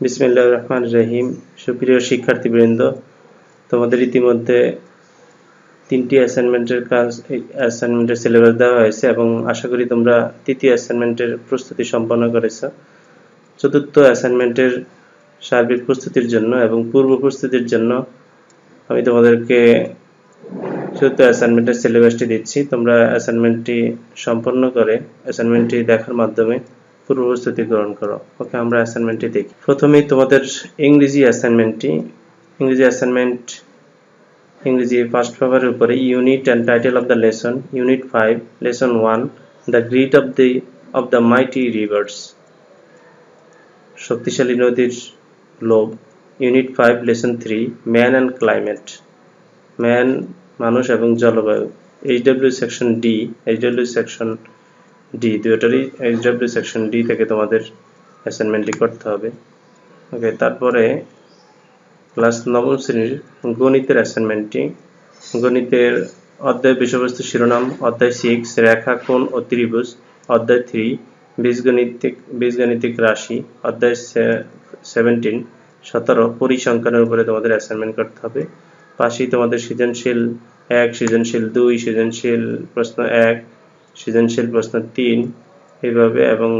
বিসমিল্লাহ রহমান রহিম। সুপ্রিয় শিক্ষার্থীবৃন্দ, তোমাদের ইতিমধ্যে তিনটি অ্যাসাইনমেন্টের কাজ অ্যাসাইনমেন্টের সিলেবাস দেওয়া হয়েছে এবং আশা করি তোমরা তৃতীয় অ্যাসাইনমেন্টের প্রস্তুতি সম্পন্ন করেছ। চতুর্থ অ্যাসাইনমেন্টের সার্বিক প্রস্তুতির জন্য এবং পূর্ব প্রস্তুতির জন্য আমি তোমাদেরকে চতুর্থ অ্যাসাইনমেন্টের সিলেবাসটি দিচ্ছি। তোমরা অ্যাসাইনমেন্টটি সম্পন্ন করে অ্যাসাইনমেন্টটি দেখার মাধ্যমে পূর্ব প্রস্তুতি গ্রহণ করো। ওকে, আমরা অ্যাসাইনমেন্টটি দেখি। প্রথমেই তোমাদের ইংরেজি অ্যাসাইনমেন্টটি ইংরেজি অ্যাসাইনমেন্ট ইংরেজি ফার্স্ট পেপারের উপরে unit and title of the lesson unit five lesson one the greed of the of the mighty rivers শক্তিশালী নদীর লোভ। Unit five lesson three man and climate man মানুষ এবং জলবায়ু। HW section D HW section D দুটোরই HW section D থেকে তোমাদের অ্যাসাইনমেন্টটি করতে হবে। ওকে তারপরে ক্লাস নবম শ্রেণির গণিতের অ্যাসাইনমেন্টটি গণিতের অধ্যায় বিষয়বস্তু শিরোনাম, অধ্যায় সিক্স রেখা, কোণ ও ত্রিভুজ, অধ্যায় থ্রি, বীজগণিতিক বীজগণিতিক রাশি, অধ্যায় সেভেন্টিন সতেরো, পরিসংখ্যানের উপরে তোমাদের অ্যাসাইনমেন্ট করতে হবে। পাশেই তোমাদের সৃজনশীল এক, সৃজনশীল দুই, সৃজনশীল প্রশ্ন এক সৃজনশীল প্রশ্ন তিন এইভাবে এবং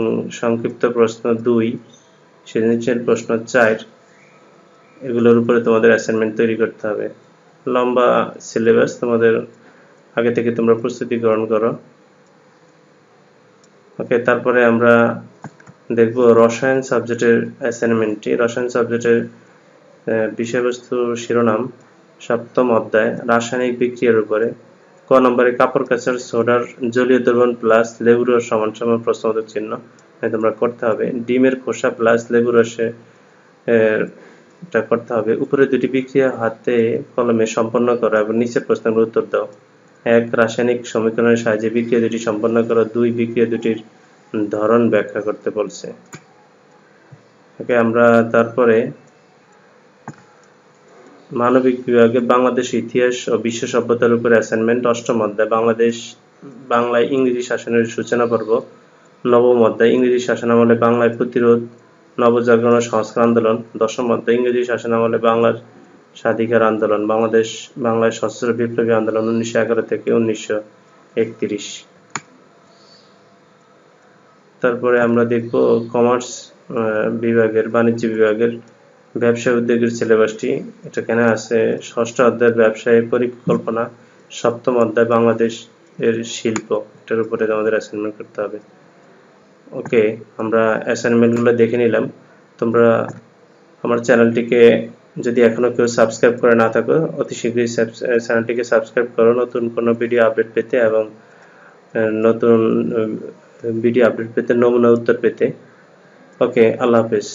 সংক্ষিপ্ত প্রশ্ন দুই, সৃজনশীল প্রশ্ন চার, এগুলোর উপরে তোমাদের অ্যাসাইনমেন্ট তৈরি করতে হবে। লম্বা সিলেবাস তোমাদের আগে থেকে তোমরা প্রস্তুতি গ্রহণ করো। ওকে, তারপরে আমরা দেখব রসায়ন সাবজেক্টের অ্যাসাইনমেন্টটি রসায়ন সাবজেক্টের বিষয়বস্তু শিরোনাম সপ্তম অধ্যায়, রাসায়নিক বিক্রিয়ার উপরে। ক নম্বরে, কাপড় কাচার সোডার জলীয় দ্রবণ প্লাস লেবু রস সমান সমান প্রশ্নবোধক চিহ্ন। তোমরা করতে হবে, ডিমের খোসা প্লাস লেবু রসে এটা করতে হবে। উপরে দুটি বিক্রিয়া হাতে কলমে সম্পন্ন করো এবং নিচের প্রশ্নের উত্তর দাও। এক, রাসায়নিক সমীকরণের সাহায্যে বিক্রিয়া দুটি সম্পন্ন করো। দুই, বিক্রিয়া দুটির ধরন ব্যাখ্যা করতে বলছে। ওকে, আমরা তারপরে মানবিক বিভাগে বাংলাদেশ ইতিহাস ও বিশ্ব সভ্যতার উপর অ্যাসাইনমেন্ট অষ্টম অধ্যায়, বাংলাদেশ, বাংলায় ইংরেজি শাসনের সূচনা পর্ব, নবম অধ্যায়, ইংরেজি শাসনামলে বাংলায় প্রতিরোধ, নবজাগরণ সংস্কার আন্দোলন, দশম অধ্যায়, ইংরেজি শাসনামলে বাংলার স্বাধিকার আন্দোলন, বাংলাদেশ, বাংলায় সশস্ত্র বিপ্লবী আন্দোলন উনিশশো এগারো থেকে উনিশশো একত্রিশ। তারপরে আমরা দেখব কমার্স বিভাগের, বাণিজ্য বিভাগের ব্যবসা উদ্যোগের সিলেবাসটি এটা কেন আছে? ষষ্ঠ অধ্যায়ের ব্যবসায় পরিকল্পনা, সপ্তম অধ্যায় বাংলাদেশ এর শিল্প, এটার উপরে আমাদের অ্যাসাইনমেন্ট করতে হবে। ওকে আমরা অ্যাসাইনমেন্টগুলো দেখে নিলাম। তোমরা আমার চ্যানেলটিকে যদি এখনও কেউ সাবস্ক্রাইব করে না থাকো, অতি শীঘ্রই চ্যানেলটিকে সাবস্ক্রাইব করো। নতুন কোনো ভিডিও আপডেট পেতে এবং নতুন ভিডিও আপডেট পেতে, নমুনা উত্তর পেতে। ওকে আল্লাহ হাফেজ।